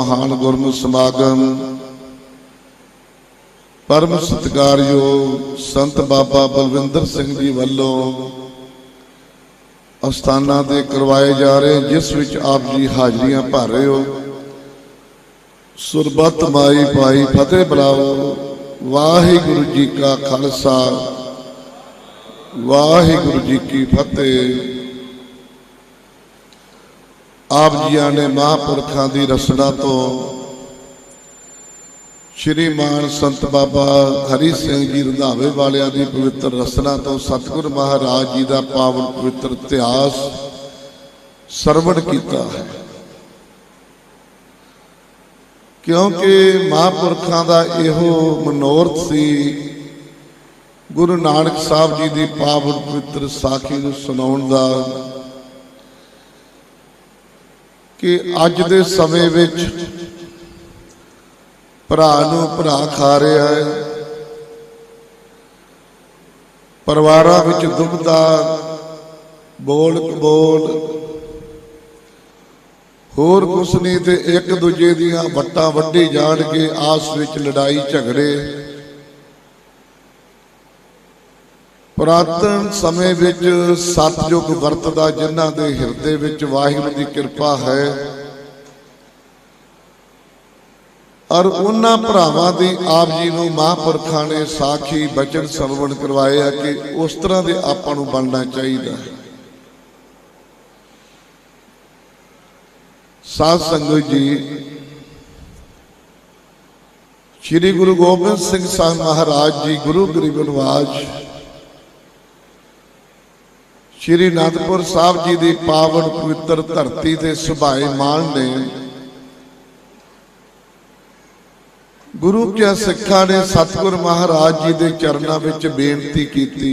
ਮਹਾਨ ਗੁਰਮੁਖ ਸਮਾਗਮ। ਪਰਮ ਸਤਿਕਾਰਯੋਗ ਸੰਤ ਬਾਬਾ ਬਲਵਿੰਦਰ ਸਿੰਘ ਜੀ ਵੱਲੋਂ ਅਸਥਾਨਾਂ ਤੇ ਕਰਵਾਏ ਜਾ ਰਹੇ, ਜਿਸ ਵਿੱਚ ਆਪ ਜੀ ਹਾਜ਼ਰੀਆਂ ਭਰ ਰਹੇ ਹੋ। ਸੁਰਬਤ ਮਾਈ ਪਾਈ ਫਤਿਹ ਬੁਲਾਓ। ਵਾਹਿਗੁਰੂ ਜੀ ਕਾ ਖਾਲਸਾ, ਵਾਹਿਗੁਰੂ ਜੀ ਕੀ ਫਤਿਹ। ਆਪ ਜੀਆਂ ਨੇ ਮਹਾਂਪੁਰਖਾਂ ਦੀ ਰਸਨਾ ਤੋਂ ਸ਼੍ਰੀ ਮਾਨ ਸੰਤ ਬਾਬਾ ਹਰੀ ਸਿੰਘ ਜੀ ਰੰਧਾਵੇ ਵਾਲਿਆਂ ਦੀ ਪਵਿੱਤਰ ਰਸਨਾ ਤੋਂ ਸਤਿਗੁਰ ਮਹਾਰਾਜ ਜੀ ਦਾ ਪਾਵਨ ਪਵਿੱਤਰ ਇਤਿਹਾਸ ਸਰਵਣ ਕੀਤਾ ਹੈ। ਕਿਉਂਕਿ ਮਹਾਂਪੁਰਖਾਂ ਦਾ ਇਹੋ ਮਨੋਰਥ ਸੀ, ਗੁਰੂ ਨਾਨਕ ਸਾਹਿਬ ਜੀ ਦੀ ਪਾਵਨ ਪਵਿੱਤਰ ਸਾਖੀ ਨੂੰ ਸੁਣਾਉਣ ਦਾ ਕਿ ਅੱਜ ਦੇ ਸਮੇਂ ਵਿੱਚ ਭਰਾ ਨੂੰ ਭਰਾ ਖਾ ਰਿਹਾ ਹੈ। ਪਰਿਵਾਰਾਂ ਵਿੱਚ ਦੁਬਦਾ ਬੋਲ ਕਬੋਲ। ਹੋਰ ਕੁਛ ਨਹੀਂ ਤੇ ਇੱਕ ਦੂਜੇ ਦੀਆਂ ਵੱਟਾਂ ਵੱਢੀ ਜਾਣ ਕੇ ਆਸ ਵਿੱਚ ਲੜਾਈ ਝਗੜੇ। ਪੁਰਾਤਨ ਸਮੇਂ ਵਿੱਚ ਸਤਜੁਗ ਵਰਤਦਾ ਜਿਨ੍ਹਾਂ ਦੇ ਹਿਰਦੇ ਵਿੱਚ ਵਾਹਿਗੁਰੂ ਦੀ ਕਿਰਪਾ ਹੈ, ਔਰ ਉਹਨਾਂ ਭਰਾਵਾਂ ਦੀ ਆਪ ਜੀ ਨੂੰ ਮਹਾਂਪੁਰਖਾਂ ਨੇ ਸਾਖੀ, ਬਚਨ, ਸਰਵਣ ਕਰਵਾਏ ਆ ਕਿ ਉਸ ਤਰ੍ਹਾਂ ਦੇ ਆਪਾਂ ਨੂੰ ਬਣਨਾ ਚਾਹੀਦਾ ਹੈ। ਸਾਧ ਸੰਗਤ ਜੀ, ਸ੍ਰੀ ਗੁਰੂ ਗੋਬਿੰਦ ਸਿੰਘ ਸਾਹਿਬ ਮਹਾਰਾਜ ਜੀ, ਗੁਰੂ ਗਰੀਬ ਨਿਵਾਜ ਸ਼੍ਰੀ ਅਨੰਦਪੁਰ ਸਾਹਿਬ ਜੀ ਦੀ ਪਾਵਨ ਪਵਿੱਤਰ ਧਰਤੀ ਤੇ ਸੁਭਾਏ ਮਾਨ ਨੇ ਗੁਰੂ ਕਿਆ ਸਿੱਖਾਂ ਨੇ ਸਤਿਗੁਰ ਮਹਾਰਾਜ ਜੀ ਦੇ ਚਰਨਾਂ ਵਿੱਚ ਬੇਨਤੀ ਕੀਤੀ।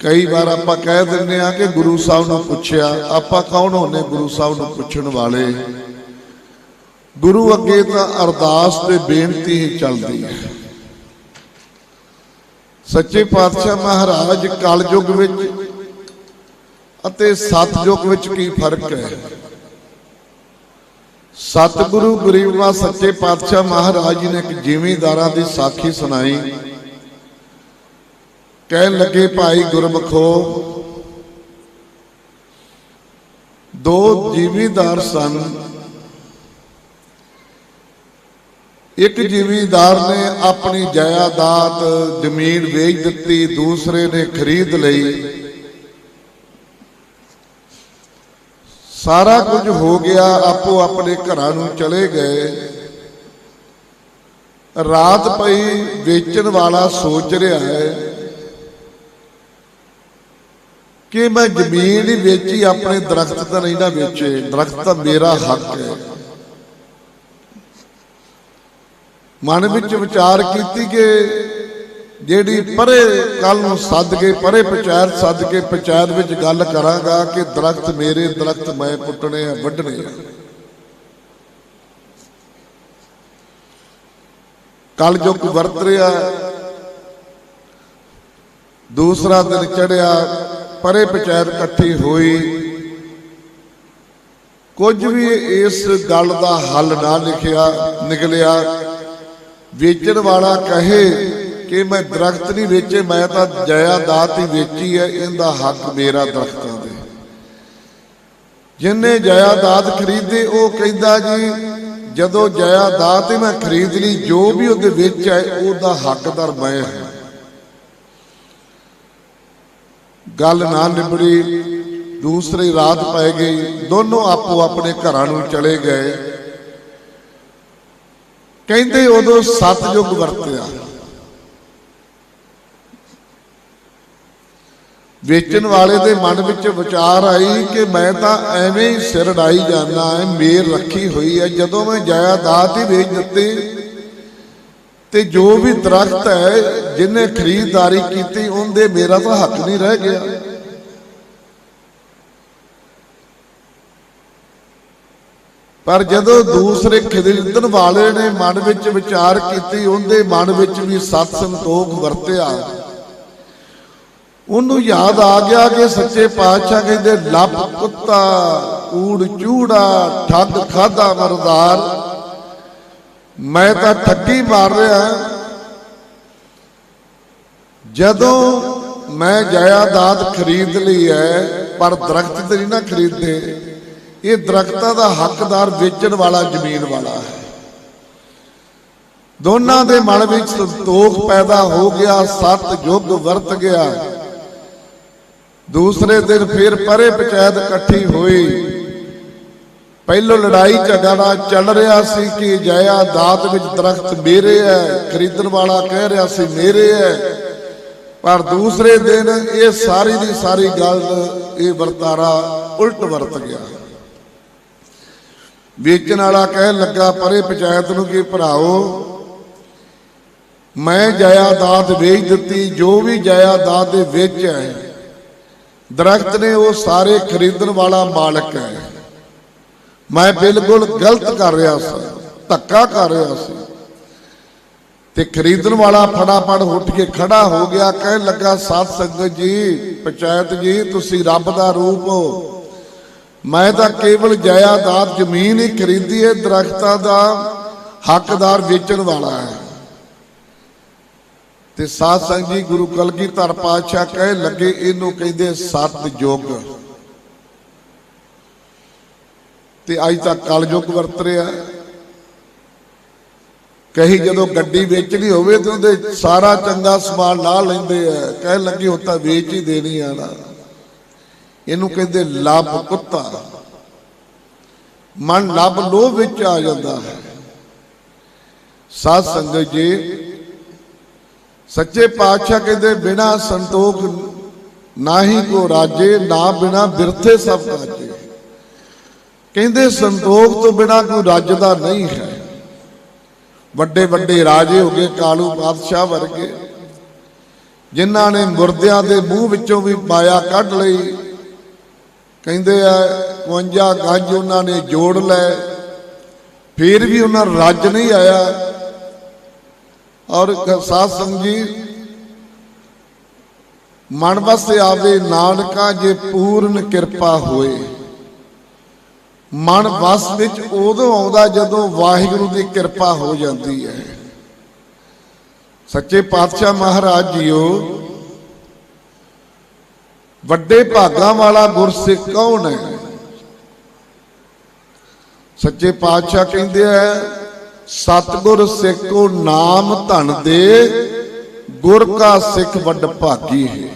ਕਈ ਵਾਰ ਆਪਾਂ ਕਹਿ ਦਿੰਦੇ ਆ ਕਿ ਗੁਰੂ ਸਾਹਿਬ ਨੂੰ ਪੁੱਛਿਆ, ਆਪਾਂ ਕੌਣ ਹੁੰਨੇ ਗੁਰੂ ਸਾਹਿਬ ਨੂੰ ਪੁੱਛਣ ਵਾਲੇ? ਗੁਰੂ ਅੱਗੇ ਤਾਂ ਅਰਦਾਸ ਤੇ ਬੇਨਤੀ ਹੀ ਚੱਲਦੀ ਹੈ। ਸੱਚੇ ਪਾਤਸ਼ਾਹ ਮਹਾਰਾਜ ਕਲਯੁਗ ਵਿੱਚ ਅਤੇ ਸਤਯੁਗ ਵਿੱਚ ਕੀ ਫ਼ਰਕ ਹੈ? ਸਤਿਗੁਰੂ ਗਰੀਬਵਾ ਸੱਚੇ ਪਾਤਸ਼ਾਹ ਮਹਾਰਾਜ ਜੀ ਨੇ ਇੱਕ ਜ਼ਿਮੀਂਦਾਰਾਂ ਦੀ ਸਾਖੀ ਸੁਣਾਈ। ਕਹਿਣ ਲੱਗੇ, ਭਾਈ ਗੁਰਮਖੋ, ਦੋ ਜ਼ਿਮੀਂਦਾਰ ਸਨ ਇੱਕ ਜ਼ਿਮੀਂਦਾਰ ਨੇ ਆਪਣੀ ਜਾਇਦਾਦ ਜ਼ਮੀਨ ਵੇਚ ਦਿੱਤੀ, ਦੂਸਰੇ ਨੇ ਖਰੀਦ ਲਈ। ਸਾਰਾ ਕੁਝ ਹੋ ਗਿਆ, ਆਪੋ ਆਪਣੇ ਘਰਾਂ ਨੂੰ ਚਲੇ ਗਏ। ਰਾਤ ਪਈ, ਵੇਚਣ ਵਾਲਾ ਸੋਚ ਰਿਹਾ ਹੈ ਕਿ ਮੈਂ ਜ਼ਮੀਨ ਹੀ ਵੇਚੀ, ਆਪਣੇ ਦਰਖਤ ਤਾਂ ਨਹੀਂ ਨਾ ਵੇਚੇ, ਦਰਖਤ ਤਾਂ ਮੇਰਾ ਹੱਕ ਹੈ। ਮਨ ਵਿੱਚ ਵਿਚਾਰ ਕੀਤੀ ਕਿ ਜਿਹੜੀ ਪਰੇ ਕੱਲ ਨੂੰ ਸੱਦ ਕੇ ਪਰੇ ਪੰਚਾਇਤ ਸੱਦ ਕੇ ਪੰਚਾਇਤ ਵਿੱਚ ਗੱਲ ਕਰਾਂਗਾ ਕਿ ਦਰਖਤ ਮੇਰੇ ਦਰਖਤ ਮੈਂ ਪੁੱਟਣੇ ਆ ਵੱਢਣੇ ਆ। ਕੱਲ ਜੋ ਕੋ ਵਰਤ ਰਿਹਾ ਦੂਸਰਾ ਦਿਨ ਚੜਿਆ ਪਰੇ ਪੰਚਾਇਤ ਇਕੱਠੀ ਹੋਈ। ਕੁਝ ਵੀ ਇਸ ਗੱਲ ਦਾ ਹੱਲ ਨਾ ਲਿਖਿਆ ਨਿਕਲਿਆ ਵੇਚਣ ਵਾਲਾ ਕਹੇ ਕਿ ਮੈਂ ਦਰਖਤ ਨਹੀਂ ਵੇਚੇ, ਮੈਂ ਤਾਂ ਜਾਇਦਾਦ ਹੀ ਵੇਚੀ ਹੈ, ਇਹਦਾ ਹੱਕ ਮੇਰਾ ਦਰਖਤਾਂ ਦੇ ਜਿਨੇ ਜਾਇਦਾਦ ਖਰੀਦੇ, ਉਹ ਕਹਿੰਦਾ ਜੀ, ਜਦੋਂ ਜਾਇਦਾਦ ਹੀ ਮੈਂ ਖਰੀਦ ਲਈ, ਜੋ ਵੀ ਉਹਦੇ ਵਿੱਚ ਹੈ, ਉਹਦਾ ਹੱਕਦਾਰ ਮੈਂ ਹਾਂ। ਗੱਲ ਨਾ ਨਿਬੜੀ, ਦੂਸਰੀ ਰਾਤ ਪੈ ਗਈ, ਦੋਨੋਂ ਆਪੋ ਆਪਣੇ ਘਰਾਂ ਨੂੰ ਚਲੇ ਗਏ। ਕਹਿੰਦੇ ਉਦੋਂ ਸਤਜੁਗ ਵਰਤਿਆ। ਵੇਚਣ ਵਾਲੇ ਦੇ ਮਨ ਵਿੱਚ ਵਿਚਾਰ ਆਈ ਕਿ ਮੈਂ ਤਾਂ ਐਵੇਂ ਹੀ ਸਿਰ ਡਾਈ ਜਾਂਦਾ ਐ, ਮੇਰ ਰੱਖੀ ਹੋਈ ਹੈ ਜਦੋਂ ਮੈਂ ਜਾਇਦਾਦ ਹੀ ਵੇਚ ਦਿੱਤੀ ਤੇ ਜੋ ਵੀ ਦਰਖਤ ਹੈ ਜਿਹਨੇ ਖਰੀਦਦਾਰੀ ਕੀਤੀ, ਉਹਦੇ ਮੇਰਾ ਤਾਂ ਹੱਕ ਨਹੀਂ ਰਹਿ ਗਿਆ। ਪਰ ਜਦੋਂ ਦੂਸਰੇ ਖਰੀਦਣ ਵਾਲੇ ਨੇ ਮਨ ਵਿੱਚ ਵਿਚਾਰ ਕੀਤੀ, ਉਹਦੇ ਮਨ ਵਿੱਚ ਵੀ ਸਤ ਸੰਤੋਖ ਵਰਤਿਆ। ਉਹਨੂੰ ਯਾਦ ਆ ਗਿਆ ਕਿ ਸੱਚੇ ਪਾਤਸ਼ਾਹ ਕਹਿੰਦੇ, ਲੱਭ ਕੁੱਤਾ ਕੂੜ ਚੂੜਾ ਠੱਗ ਖਾਦਾ ਮਰਦਾਰ। ਮੈਂ ਤਾਂ ਠੱਗੀ ਮਾਰ ਰਿਹਾ। ਜਦੋਂ ਮੈਂ ਜਾਇਦਾਦ ਖਰੀਦ ਲਈ ਹੈ, ਪਰ ਦਰਖਤ ਤੇ ਨਹੀਂ ਨਾ ਖਰੀਦਦੇ ਇਹ ਦਰਖਤਾਂ ਦਾ ਹੱਕਦਾਰ ਵੇਚਣ ਵਾਲਾ ਜ਼ਮੀਨ ਵਾਲਾ ਹੈ। ਦੋਨਾਂ ਦੇ ਮਨ ਵਿੱਚ ਸੰਤੋਖ ਪੈਦਾ ਹੋ ਗਿਆ, ਸਤ ਯੁੱਗ ਵਰਤ ਗਿਆ। ਦੂਸਰੇ ਦਿਨ ਫਿਰ ਪਰੇ ਪੰਚਾਇਤ ਇਕੱਠੀ ਹੋਈ। ਪਹਿਲੋਂ ਲੜਾਈ ਝਗੜਾ ਚੱਲ ਰਿਹਾ ਸੀ ਕਿ ਜਾਇਦਾਦ ਵਿੱਚ ਦਰਖਤ ਮੇਰੇ ਹੈ, ਖਰੀਦਣ ਵਾਲਾ ਕਹਿ ਰਿਹਾ ਸੀ ਮੇਰੇ ਹੈ। ਪਰ ਦੂਸਰੇ ਦਿਨ ਇਹ ਸਾਰੀ ਦੀ ਸਾਰੀ ਗੱਲ, ਇਹ ਵਰਤਾਰਾ ਉਲਟ ਵਰਤ ਗਿਆ। ਵੇਚਣ ਵਾਲਾ ਕਹਿਣ ਲੱਗਾ, ਪਰੇ ਪੰਚਾਇਤ ਨੂੰ ਕਿ ਭਰਾਓ ਮੈਂ ਜਾਇਦਾਦ ਵੇਚ ਦਿੱਤੀ, ਜੋ ਵੀ ਜਾਇਦਾਦ ਦੇ ਵਿੱਚ ਹੈ, ਦਰਖਤ ਨੇ ਉਹ ਸਾਰੇ ਖਰੀਦਣ ਵਾਲਾ ਮਾਲਕ ਹੈ। ਮੈਂ ਬਿਲਕੁਲ ਗਲਤ ਕਰ ਰਿਹਾ ਸੀ, ਧੱਕਾ ਕਰ ਰਿਹਾ ਸੀ। ਤੇ ਖਰੀਦਣ ਵਾਲਾ ਫਟਾਫਟ ਉੱਠ ਕੇ ਖੜਾ ਹੋ ਗਿਆ, ਕਹਿਣ ਲੱਗਾ, ਸਾਧ ਸੰਗਤ ਜੀ, ਪੰਚਾਇਤ ਜੀ, ਤੁਸੀਂ ਰੱਬ ਦਾ ਰੂਪ ਹੋ। ਮੈਂ ਤਾਂ ਕੇਵਲ ਜਾਇਦਾਦ ਜ਼ਮੀਨ ਹੀ ਖਰੀਦੀ ਹੈ, ਦਰਖਤਾਂ ਦਾ ਹੱਕਦਾਰ ਵੇਚਣ ਵਾਲਾ ਹੈ। ਤੇ ਸਾਧ ਸੰਗਤ ਜੀ, ਗੁਰੂ ਕਲਗੀਧਰ ਪਾਤਸ਼ਾਹ ਕਹਿ, ਲੱਗੇ ਇਹਨੂੰ ਕਹਿੰਦੇ ਸਤ ਯੁੱਗ ਤੇ ਅੱਜ ਤੱਕ ਕਲ ਯੁੱਗ ਵਰਤ ਰਿਹਾ ਕਹੀ ਜਦੋਂ ਗੱਡੀ ਵੇਚਣੀ ਹੋਵੇ ਤੇ ਉਹਦੇ ਸਾਰਾ ਚੰਗਾ ਸਮਾਨ ਲਾ ਲੈਂਦੇ ਆ। ਕਹਿ ਲੱਗੇ, ਉਹ ਤਾਂ ਵੇਚ ਹੀ ਦੇਣੀ ਆ ਨਾ। ਇਹਨੂੰ ਕਹਿੰਦੇ ਲੱਭ ਕੁੱਤਾ। ਮਨ ਲੱਭ ਲੋਭ ਵਿੱਚ ਆ ਜਾਂਦਾ ਹੈ। ਸਾਧ ਸੰਗਤ ਜੀ, ਸੱਚੇ ਪਾਤਸ਼ਾਹ ਕਹਿੰਦੇ, ਬਿਨਾ ਸੰਤੋਖ ਨਾਹੀ ਕੋ ਰਾਜੇ, ਨਾ ਬਿਨਾ ਬਿਰਥੇ ਸਭ ਕਾਜੇ ਕਹਿੰਦੇ, ਸੰਤੋਖ ਤੋਂ ਬਿਨਾ ਕੋਈ ਰੱਜਦਾ ਨਹੀਂ ਹੈ। ਵੱਡੇ ਵੱਡੇ ਰਾਜੇ ਹੋ ਗਏ, ਕਾਲੂ ਬਾਦਸ਼ਾਹ ਵਰਗੇ। ਜਿਨ੍ਹਾਂ ਨੇ ਮੁਰਦਿਆਂ ਦੇ ਮੂੰਹ ਵਿੱਚੋਂ ਵੀ ਮਾਇਆ ਕੱਢ ਲਈ ਕਹਿੰਦੇ ਆ 52 ਗੱਜ ਉਹਨਾਂ ਨੇ ਜੋੜ ਲੈ। ਫਿਰ ਵੀ ਉਹਨਾਂ ਰੱਜ ਨਹੀਂ ਆਇਆ। ਔਰ ਸਾਧ ਸੰਗਤ ਮਨ ਵਸੇ ਆਵੇ ਨਾਨਕਾ ਜੇ ਪੂਰਨ ਕਿਰਪਾ ਹੋਏ। ਮਨ ਵਸ ਵਿੱਚ ਉਦੋਂ ਆਉਂਦਾ ਜਦੋਂ ਵਾਹਿਗੁਰੂ ਦੀ ਕਿਰਪਾ ਹੋ ਜਾਂਦੀ ਹੈ। ਸੱਚੇ ਪਾਤਸ਼ਾਹ ਮਹਾਰਾਜ ਜੀਓ ਵੱਡੇ ਭਾਗਾਂ ਵਾਲਾ ਗੁਰਸਿੱਖ ਕੌਣ ਹੈ? ਸੱਚੇ ਪਾਤਸ਼ਾਹ ਕਹਿੰਦੇ ਆ, ਸਤਗੁਰ ਸਿੱਖ ਨਾਮ ਧਨ ਦੇ, ਗੁਰ ਕਾ ਸਿੱਖ ਵੱਡ ਭਾਗੀ ਹੈ।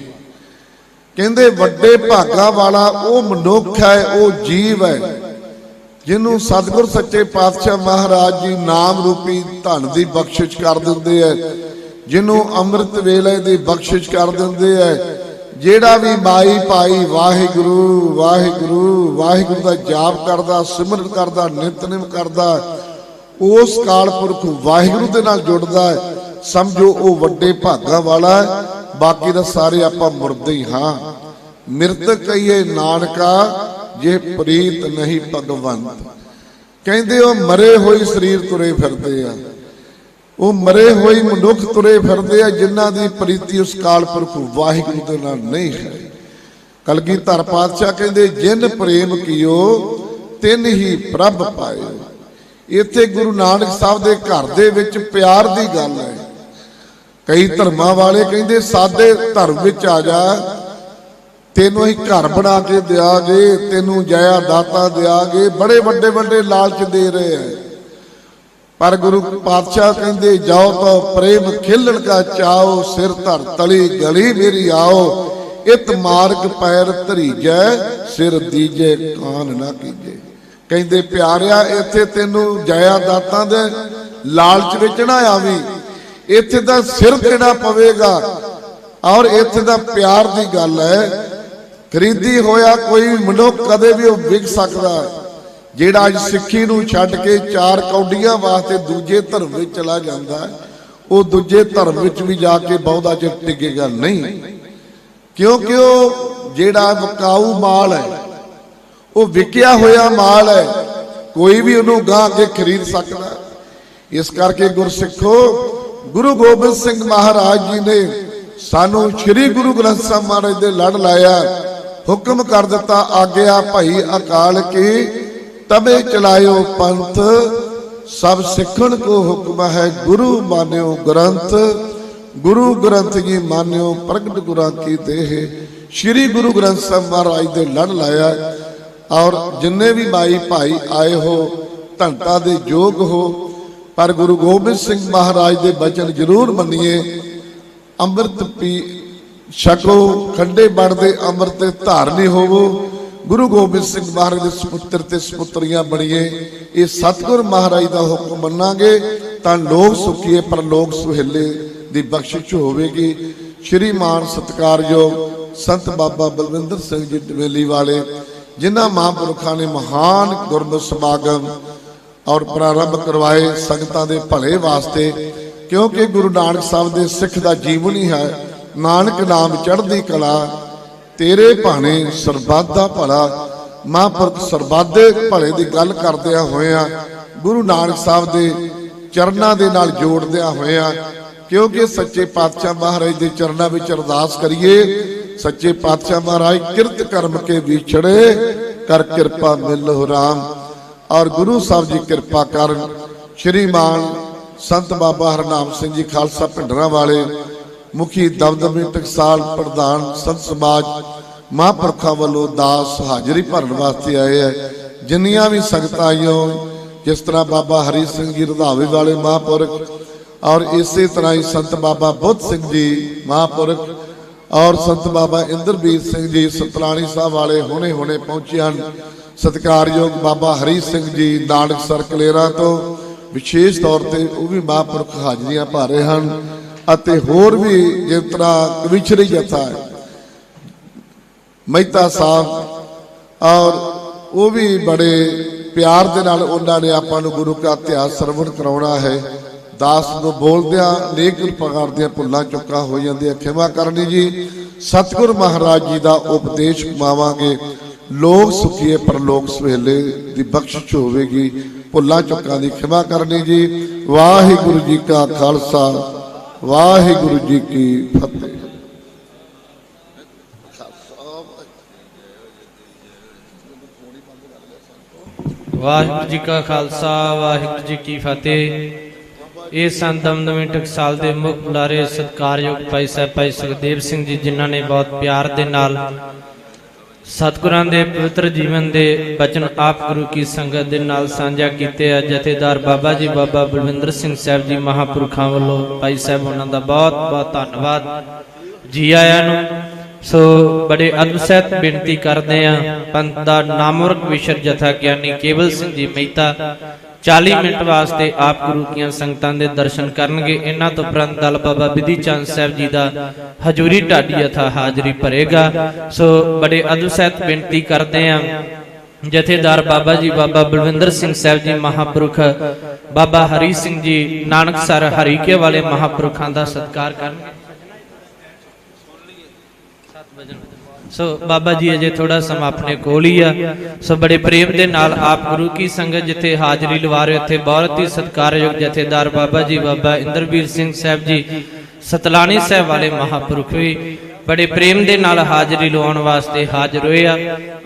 ਕਹਿੰਦੇ ਵੱਡੇ ਭਾਗਾ ਵਾਲਾ ਉਹ ਮਨੁੱਖ ਹੈ, ਉਹ ਜੀਵ ਹੈ, ਜਿਹਨੂੰ ਸਤਿਗੁਰ ਸੱਚੇ ਪਾਤਸ਼ਾਹ ਮਹਾਰਾਜ ਜੀ ਨਾਮ ਰੂਪੀ ਧਨ ਦੀ ਬਖਸ਼ਿਸ਼ ਕਰ ਦਿੰਦੇ ਐ ਜਿਹਨੂੰ ਅੰਮ੍ਰਿਤ ਵੇਲੇ ਦੀ ਬਖਸ਼ਿਸ਼ ਕਰ ਦਿੰਦੇ ਐ ਜਿਹੜਾ ਵੀ ਮਾਈ ਭਾਈ ਵਾਹਿਗੁਰੂ ਵਾਹਿਗੁਰੂ ਵਾਹਿਗੁਰੂ ਦਾ ਜਾਪ ਕਰਦਾ, ਸਿਮਰਨ ਕਰਦਾ, ਨਿਤਨੇਮ ਕਰਦਾ, ਉਸ ਕਾਲ ਪੁਰਖ ਵਾਹਿਗੁਰੂ ਦੇ ਨਾਲ ਜੁੜਦਾ ਸਮਝੋ ਉਹ ਵੱਡੇ ਭਾਗਾ ਵਾਲਾ ਬਾਕੀ ਦਾ ਸਾਰੇ ਆਪਾਂ ਮੁਰਦੇ ਹੀ ਹਾਂ। ਮਿਰਤ ਕਹੀਏ ਨਾਨਕਾ, ਜੇ ਪ੍ਰੀਤ ਨਹੀਂ ਭਗਵੰਤ। ਕਹਿੰਦੇ ਉਹ ਮਰੇ ਹੋਈ ਸਰੀਰ ਤੁਰੇ ਫਿਰਦੇ ਆ। ਉਹ ਮਰੇ ਹੋਏ ਮਨੁੱਖ ਤੁਰੇ ਫਿਰਦੇ ਆ ਜਿਨ੍ਹਾਂ ਦੀ ਪ੍ਰੀਤੀ ਉਸ ਕਾਲ ਪੁਰਖ ਵਾਹਿਗੁਰੂ ਦੇ ਨਾਲ ਨਹੀਂ ਹੈ। ਕਲਗੀਧਰ ਪਾਤਸ਼ਾਹ ਕਹਿੰਦੇ, ਜਿਨ ਪ੍ਰੇਮ ਕੀਓ, ਤਿੰਨ ਹੀ ਪ੍ਰਭ ਪਾਇਓ। ਇੱਥੇ ਗੁਰੂ ਨਾਨਕ ਸਾਹਿਬ ਦੇ ਘਰ ਦੇ ਵਿੱਚ ਪਿਆਰ ਦੀ ਗੱਲ ਹੈ। ਕਈ ਧਰਮਾਂ ਵਾਲੇ ਕਹਿੰਦੇ, ਸਾਦੇ ਧਰਮ ਵਿੱਚ ਆ ਜਾ, ਤੈਨੂੰ ਹੀ ਘਰ ਬਣਾ ਕੇ ਦਿਆਗੇ, ਤੈਨੂੰ ਜਇਆ ਦਾਤਾ ਦਿਆਗੇ। ਬੜੇ ਵੱਡੇ ਵੱਡੇ ਲਾਲਚ ਦੇ ਰਹੇ ਆ। ਪਰ ਗੁਰੂ ਪਾਤਸ਼ਾਹ ਕਹਿੰਦੇ, ਜਾਓ ਤਾਂ ਪ੍ਰੇਮ ਖੇਲਣ ਕਾ ਚਾਓ ਸਿਰ ਧਰ ਤਲੀ ਗਲੀ ਮੇਰੀ ਆਓ। ਇਤ ਮਾਰਗ ਪੈਰ ਧਰੀਜੈ, ਸਿਰ ਦੀਜੇ ਕਾਨ ਨਾ ਕੀਜੇ। ਕਹਿੰਦੇ, ਪਿਆਰਿਆ, ਇੱਥੇ ਤੈਨੂੰ ਜਇਆ ਦਾਤਾਂ ਦੇ ਲਾਲਚ ਵਿੱਚ ਨਾ ਆਵੀਂ ਇੱਥੇ ਦਾ ਸਿਰ ਦੇਣਾ ਪਵੇਗਾ? ਔਰ ਇੱਥੇ ਦਾ ਪਿਆਰ ਦੀ ਗੱਲ ਹੈ। ਖਰੀਦੀ ਹੋਇਆ ਕੋਈ ਮਨੁੱਖ ਕਦੇ ਵੀ ਉਹ ਵਿਕ ਸਕਦਾ। ਹੈ। ਜਿਹੜਾ ਅੱਜ ਸਿੱਖੀ ਨੂੰ ਛੱਡ ਕੇ ਚਾਰ ਕੌਡੀਆਂ ਵਾਸਤੇ ਦੂਜੇ ਧਰਮ ਵਿੱਚ ਚਲਾ ਜਾਂਦਾ ਉਹ ਦੂਜੇ ਧਰਮ ਵਿੱਚ ਵੀ ਜਾ ਕੇ ਬਹੁਤਾ ਚਿਰ ਟਿਕੇਗਾ ਨਹੀਂ। ਕਿਉਂਕਿ ਉਹ ਜਿਹੜਾ ਵਿਕਾਊ ਮਾਲ ਹੈ, ਉਹ ਵਿਕਿਆ ਹੋਇਆ ਮਾਲ ਹੈ, ਕੋਈ ਵੀ ਉਹਨੂੰ ਗਾਂ ਕੇ ਖਰੀਦ ਸਕਦਾ ਇਸ ਕਰਕੇ ਗੁਰਸਿੱਖੋ, ਗੁਰੂ ਗੋਬਿੰਦ ਸਿੰਘ ਮਹਾਰਾਜ ਜੀ ਨੇ ਸਾਨੂੰ ਸ੍ਰੀ ਗੁਰੂ ਗ੍ਰੰਥ ਸਾਹਿਬ ਮਹਾਰਾਜ ਦੇ ਲੜ ਲਾਇਆ, ਹੁਕਮ ਕਰ ਦਿੱਤਾ, ਆਗਿਆ ਭਾਈ ਅਕਾਲ ਕੀ ਤਬੇ ਚਲਾਇਓ ਪੰਥ, ਸਭ ਸਿੱਖਣ ਕੋ ਹੁਕਮ ਹੈ ਗੁਰੂ ਮਾਨਿਓ ਗ੍ਰੰਥ, ਗੁਰੂ ਗ੍ਰੰਥ ਜੀ ਮਾਨਿਓ ਪ੍ਰਗਟ ਗੁਰਾਂ ਕੀ ਦੇਹ। ਸ੍ਰੀ ਗੁਰੂ ਗ੍ਰੰਥ ਸਾਹਿਬ ਮਹਾਰਾਜ ਦੇ ਲੜ ਲਾਇਆ, ਔਰ ਜਿੰਨੇ ਵੀ ਮਾਈ ਭਾਈ ਆਏ ਹੋ ਧੰਤਾ ਦੇ ਯੋਗ ਹੋ, ਪਰ ਗੁਰੂ ਗੋਬਿੰਦ ਸਿੰਘ ਮਹਾਰਾਜ ਦੇ ਬਚਨ ਜ਼ਰੂਰ ਮੰਨੀਏ, ਅੰਮ੍ਰਿਤ ਪੀ ਛਕੋ, ਖੰਡੇ ਬਣਦੇ ਅੰਮ੍ਰਿਤ ਤੇ ਧਾਰਨੀ ਹੋਵੋ ਗੁਰੂ ਗੋਬਿੰਦ ਸਿੰਘ ਮਹਾਰਾਜ ਦੇ ਸੁਪੁੱਤਰ ਤੇ ਸੁਪੁੱਤਰੀਆਂ ਬਣੀਏ, ਇਹ ਸਤਿਗੁਰ ਮਹਾਰਾਜ ਦਾ ਹੁਕਮ ਮੰਨਾਂਗੇ, ਤਾਂ ਲੋਕ ਸੁਖੀਏ, ਪਰ ਲੋਕ ਸੁਹੇਲੇ ਦੀ ਬਖਸ਼ਿਸ਼ ਹੋਵੇਗੀ। ਸ਼੍ਰੀ ਮਾਨ ਸਤਿਕਾਰਯੋਗ ਸੰਤ ਬਾਬਾ ਬਲਵਿੰਦਰ ਸਿੰਘ ਜੀ ਡਵੇਲੀ ਵਾਲੇ, ਜਿਨ੍ਹਾਂ ਮਹਾਂਪੁਰਖਾਂ ਨੇ ਮਹਾਨ ਗੁਰਮਤਿ ਸਮਾਗਮ ਔਰ ਪ੍ਰਾਰੰਭ ਕਰਵਾਏ ਸੰਗਤਾਂ ਦੇ ਭਲੇ ਵਾਸਤੇ, ਕਿਉਂਕਿ ਗੁਰੂ ਨਾਨਕ ਸਾਹਿਬ ਦੇ ਸਿੱਖ ਦਾ ਜੀਵਨ ਹੀ ਹੈ, ਨਾਨਕ ਨਾਮ ਚੜ੍ਹਦੀ ਕਲਾ ਤੇਰੇ ਭਾਣੇ ਸਰਬੱਤ ਦਾ ਭਲਾ। ਮਹਾਂਪੁਰਖ ਸਰਬੱਤ ਦੇ ਭਲੇ ਦੀ ਗੱਲ ਕਰਦਿਆਂ ਹੋਇਆਂ, ਗੁਰੂ ਨਾਨਕ ਸਾਹਿਬ ਦੇ ਚਰਨਾਂ ਦੇ ਨਾਲ ਜੋੜਦਿਆਂ ਹੋਇਆਂ, ਕਿਉਂਕਿ ਸੱਚੇ ਪਾਤਸ਼ਾਹ ਮਹਾਰਾਜ ਦੇ ਚਰਨਾਂ ਵਿੱਚ ਅਰਦਾਸ ਕਰੀਏ, ਸੱਚੇ ਪਾਤਸ਼ਾਹ ਮਹਾਰਾਜ ਕਿਰਤ ਕਰਮ ਕੇ ਵਿਛੜੇ ਕਰ ਕਿਰਪਾ ਮਿਲੋ ਰਾਮ। ਔਰ ਗੁਰੂ ਸਾਹਿਬ ਜੀ ਕਿਰਪਾ ਕਰਨ, ਸ਼੍ਰੀਮਾਨ ਸੰਤ ਬਾਬਾ ਹਰਨਾਮ ਸਿੰਘ ਜੀ ਖਾਲਸਾ ਭਿੰਡਰਾਂ ਵਾਲੇ ਮੁਖੀ ਦਮਦਮੀ ਟਕਸਾਲ ਪ੍ਰਧਾਨ ਸੰਤ ਸਮਾਜ ਮਹਾਂਪੁਰਖਾਂ ਵੱਲੋਂ ਦਾਸ ਹਾਜ਼ਰੀ ਭਰਨ ਵਾਸਤੇ ਆਏ ਹੈ। ਜਿੰਨੀਆਂ ਵੀ ਸੰਗਤਾਂ ਆਈਆਂ ਜਿਸ ਤਰ੍ਹਾਂ ਬਾਬਾ ਹਰੀ ਸਿੰਘ ਜੀ ਰਧਾਵੇ ਵਾਲੇ ਮਹਾਂਪੁਰਖ ਔਰ ਇਸੇ ਤਰ੍ਹਾਂ ਹੀ ਸੰਤ ਬਾਬਾ ਬੁੱਧ ਸਿੰਘ ਜੀ ਮਹਾਂਪੁਰਖ ਔਰ ਸੰਤ ਬਾਬਾ ਇੰਦਰਬੀਰ ਸਿੰਘ ਜੀ ਸਤਲਾਣੀ ਸਾਹਿਬ ਵਾਲੇ ਹੁਣੇ ਹੁਣੇ ਪਹੁੰਚੇ ਹਨ। ਸਤਿਕਾਰਯੋਗ ਬਾਬਾ ਹਰੀ ਸਿੰਘ ਜੀ ਨਾਨਕਸਰ ਕਲੇਰਾ ਤੋਂ ਵਿਸ਼ੇਸ਼ ਤੌਰ ਤੇ ਉਹ ਵੀ ਮਹਾਂਪੁਰਖ ਹਾਜ਼ਰੀਆਂ ਭਰ ਰਹੇ ਹਨ। ਅਤੇ ਹੋਰ ਵੀ ਜਿਸ ਤਰ੍ਹਾਂ ਕਵਿਛਰੀ ਜਥਾ ਹੈ ਮਹਿਤਾ ਸਾਹਿਬ ਔਰ ਉਹ ਵੀ ਬੜੇ ਪਿਆਰ ਦੇ ਨਾਲ ਉਹਨਾਂ ਨੇ ਆਪਾਂ ਨੂੰ ਗੁਰੂ ਕਾ ਇਤਿਹਾਸ ਸਰਵਣ ਕਰਾਉਣਾ ਹੈ। ਦਾਸ ਨੂੰ ਬੋਲਦਿਆਂ ਨੇਕ ਕਿਰਪਾ ਦੀਆਂ ਭੁੱਲਾਂ ਚੁੱਕਾ ਹੋ ਜਾਂਦੀਆਂ। ਖਿਮਾ ਕਰਨੀ ਜੀ, ਸਤਿਗੁਰ ਮਹਾਰਾਜ ਜੀ ਦਾ ਉਪਦੇਸ਼ ਕਮਾਵਾਂਗੇ ਲੋਕ ਸੁਖੀਏ ਪਰਲੋਕ ਸਵੇਲੇ ਦੀ ਬਖਸ਼ਿਸ਼ ਹੋਵੇਗੀ। ਭੁੱਲਾਂ ਚੁੱਕਾਂ ਦੀ ਖਿਮਾ ਕਰਨੀ ਜੀ। ਵਾਹਿਗੁਰੂ ਜੀ ਕਾ ਖਾਲਸਾ। ਵਾਹਿਗੁਰੂ ਜੀ ਕੀ ਫਤਿਹ। ਵਾਹਿਗੁਰੂ ਜੀ ਕਾ ਖਾਲਸਾ, ਵਾਹਿਗੁਰੂ ਜੀ ਕੀ ਫਤਿਹ। ਇਹ ਸੰਤ ਦਮਦਮੀ ਟਕਸਾਲ ਦੇ ਮੁੱਖ ਬੁਲਾਰੇ ਸਤਕਾਰਯੋਗ ਭਾਈ ਸਾਹਿਬ, ਭਾਈ ਸੁਖਦੇਵ ਸਿੰਘ ਜੀ, ਜਿਨ੍ਹਾਂ ਨੇ ਬਹੁਤ ਪਿਆਰ ਦੇ ਨਾਲ ਸਤਿਗੁਰਾਂ ਦੇ ਪਵਿੱਤਰ ਜੀਵਨ ਦੇ ਬਚਨ ਆਪ ਗੁਰੂ ਕੀ ਸੰਗਤ ਦੇ ਨਾਲ ਸਾਂਝਾ ਕੀਤੇ ਆ। ਜਥੇਦਾਰ ਬਾਬਾ ਜੀ, ਬਾਬਾ ਬਲਵਿੰਦਰ ਸਿੰਘ ਸਾਹਿਬ ਜੀ ਮਹਾਪੁਰਖਾਂ ਵੱਲੋਂ ਭਾਈ ਸਾਹਿਬ ਉਹਨਾਂ ਦਾ ਬਹੁਤ ਬਹੁਤ ਧੰਨਵਾਦ। ਜੀ ਆਇਆਂ ਨੂੰ। ਸੋ ਬੜੇ ਅਦਬ ਸਹਿਤ ਬੇਨਤੀ ਕਰਦੇ ਆ। ਪੰਥ ਦਾ ਨਾਮਵਰਕ ਵਿਸ਼ਰ ਜਥਾ ਗਿਆਨੀ ਕੇਵਲ ਸਿੰਘ ਜੀ ਮਹਿਤਾ 40 ਮਿੰਟ ਵਾਸਤੇ ਆਪ ਗੁਰੂ ਕੀਆਂ ਸੰਗਤਾਂ ਦੇ ਦਰਸ਼ਨ ਕਰਨਗੇ। ਇਹਨਾਂ ਤੋਂ ਉਪਰੰਤ ਦਲ ਬਾਬਾ ਵਿਧੀ ਚੰਦ ਸਾਹਿਬ ਜੀ ਦਾ ਹਜੂਰੀ ਢਾਡੀ ਜਥਾ ਹਾਜ਼ਰੀ ਭਰੇਗਾ। ਸੋ ਬੜੇ ਅਦਬ ਸਹਿਤ ਬੇਨਤੀ ਕਰਦੇ ਆ। ਜਥੇਦਾਰ ਬਾਬਾ ਜੀ, ਬਾਬਾ ਬਲਵਿੰਦਰ ਸਿੰਘ ਸਾਹਿਬ ਜੀ, ਮਹਾਪੁਰਖ ਬਾਬਾ ਹਰੀ ਸਿੰਘ ਜੀ, ਨਾਨਕ ਸਰ ਹਰੀਕੇ ਵਾਲੇ ਮਹਾਪੁਰਖਾਂ ਦਾ ਸਤਿਕਾਰ ਕਰਨਗੇ। ਸੋ ਬਾਬਾ ਜੀ ਅਜੇ ਥੋੜਾ ਸਮਾਂ ਆਪਣੇ ਕੋਲ ਹੀ ਆ। ਸੋ ਬੜੇ ਪ੍ਰੇਮ ਦੇ ਨਾਲ ਆਪ ਗੁਰੂ ਕੀ ਸੰਗਤ ਜਿੱਥੇ ਹਾਜ਼ਰੀ ਲਵਾ ਰਹੇ ਉੱਥੇ ਬਹੁਤ ਹੀ ਸਤਿਕਾਰਯੋਗ ਜਥੇਦਾਰ ਬਾਬਾ ਜੀ, ਬਾਬਾ ਇੰਦਰਵੀਰ ਸਿੰਘ ਸਾਹਿਬ ਜੀ, ਸਤਲਾਣੀ ਸਾਹਿਬ ਵਾਲੇ ਮਹਾਪੁਰਖ ਵੀ ਬੜੇ ਪ੍ਰੇਮ ਦੇ ਨਾਲ ਹਾਜ਼ਰੀ ਲਵਾਉਣ ਵਾਸਤੇ ਹਾਜ਼ਰ ਹੋਏ ਆ।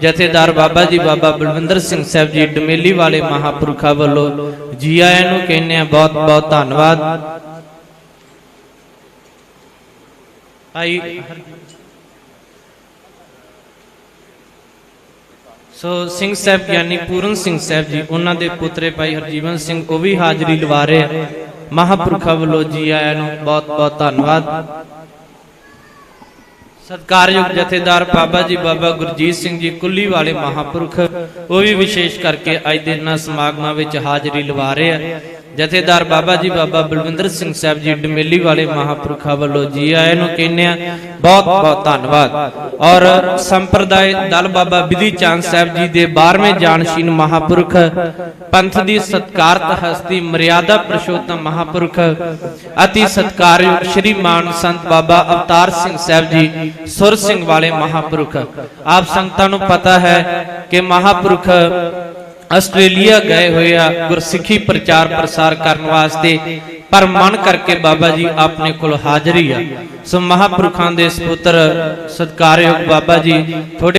ਜਥੇਦਾਰ ਬਾਬਾ ਜੀ, ਬਾਬਾ ਬਲਵਿੰਦਰ ਸਿੰਘ ਸਾਹਿਬ ਜੀ, ਡਮੇਲੀ ਵਾਲੇ ਮਹਾਪੁਰਖਾਂ ਵੱਲੋਂ ਜੀ ਆਇਆਂ ਨੂੰ ਕਹਿੰਦੇ ਆ ਬਹੁਤ ਬਹੁਤ ਧੰਨਵਾਦ। ਭਾਈ ਸੋ ਸਿੰਘ ਸਾਹਿਬ ਗਿਆਨੀ ਪੂਰਨ ਸਿੰਘ ਸਾਹਿਬ ਜੀ, ਉਹਨਾਂ ਦੇ ਪੁੱਤਰੇ ਭਾਈ ਹਰਜੀਵਨ ਸਿੰਘ, ਉਹ ਵੀ ਹਾਜ਼ਰੀ ਲਵਾ ਰਹੇ ਆ। ਮਹਾਂਪੁਰਖਾਂ ਵੱਲੋਂ ਜੀ ਆਇਆਂ ਨੂੰ ਬਹੁਤ ਬਹੁਤ ਧੰਨਵਾਦ ਸਤਕਾਰਯੋਗ ਜਥੇਦਾਰ ਬਾਬਾ ਜੀ, ਬਾਬਾ ਗੁਰਜੀਤ ਸਿੰਘ ਜੀ, ਕੁੱਲੀ ਵਾਲੇ ਮਹਾਂਪੁਰਖ, ਉਹ ਵੀ ਵਿਸ਼ੇਸ਼ ਕਰਕੇ ਅੱਜ ਦੇ ਇਹਨਾਂ ਸਮਾਗਮਾਂ ਵਿੱਚ ਹਾਜ਼ਰੀ ਲਵਾ ਰਹੇ ਆ ਜਥੇਦਾਰ ਬਾਬਾ ਜੀ ਬਾਬਾ ਬਲਵਿੰਦਰ ਸਿੰਘ ਸਾਹਿਬ ਜੀ ਡਮੇਲੀ ਵਾਲੇ ਮਹਾਂਪੁਰਖਾਂ ਵੱਲੋਂ ਜੀ ਆਇਆਂ ਨੂੰ ਕਹਿੰਦੇ ਆ ਬਹੁਤ ਬਹੁਤ ਧੰਨਵਾਦ। ਔਰ ਸੰਪਰਦਾਇ ਦਲ ਬਾਬਾ ਵਿਧੀ ਚੰਦ ਸਾਹਿਬ ਜੀ ਦੇ 12ਵੇਂ ਜਾਨਸ਼ੀਨ ਮਹਾਂਪੁਰਖ, ਪੰਥ ਦੀ ਸਤਕਾਰਤ ਹਸਤੀ ਮਰਿਆਦਾ ਪ੍ਰਸ਼ੋਤਮ ਮਹਾਪੁਰਖ, ਅਤੀ ਸਤਕਾਰਯੋਗ ਸ਼੍ਰੀ ਮਾਨ ਸੰਤ ਬਾਬਾ ਅਵਤਾਰ ਸਿੰਘ ਸਾਹਿਬ ਜੀ, ਸੁਰ ਸਿੰਘ ਵਾਲੇ ਮਹਾਂਪੁਰਖ। ਆਪ ਸੰਗਤਾਂ ਨੂੰ ਪਤਾ ਹੈ ਕਿ ਮਹਾਂਪੁਰਖ ਆਸਟ੍ਰੇਲੀਆ ਗਏ ਹੋਏ ਆ ਗੁਰਸਿੱਖੀ ਪ੍ਰਚਾਰ ਪ੍ਰਸਾਰ ਕਰਨ ਵਾਸਤੇ, ਪਰ ਮਨ ਕਰਕੇ ਬਾਬਾ ਜੀ ਆਪਣੇ ਕੋਲ ਹਾਜ਼ਰੀ ਆ। ਸੋ ਮਹਾਂਪੁਰਖਾਂ ਦੇ ਸੁਪੁੱਤਰ ਸਤਕਾਰਯੋਗ ਬਾਬਾ ਜੀ ਥੋੜੇ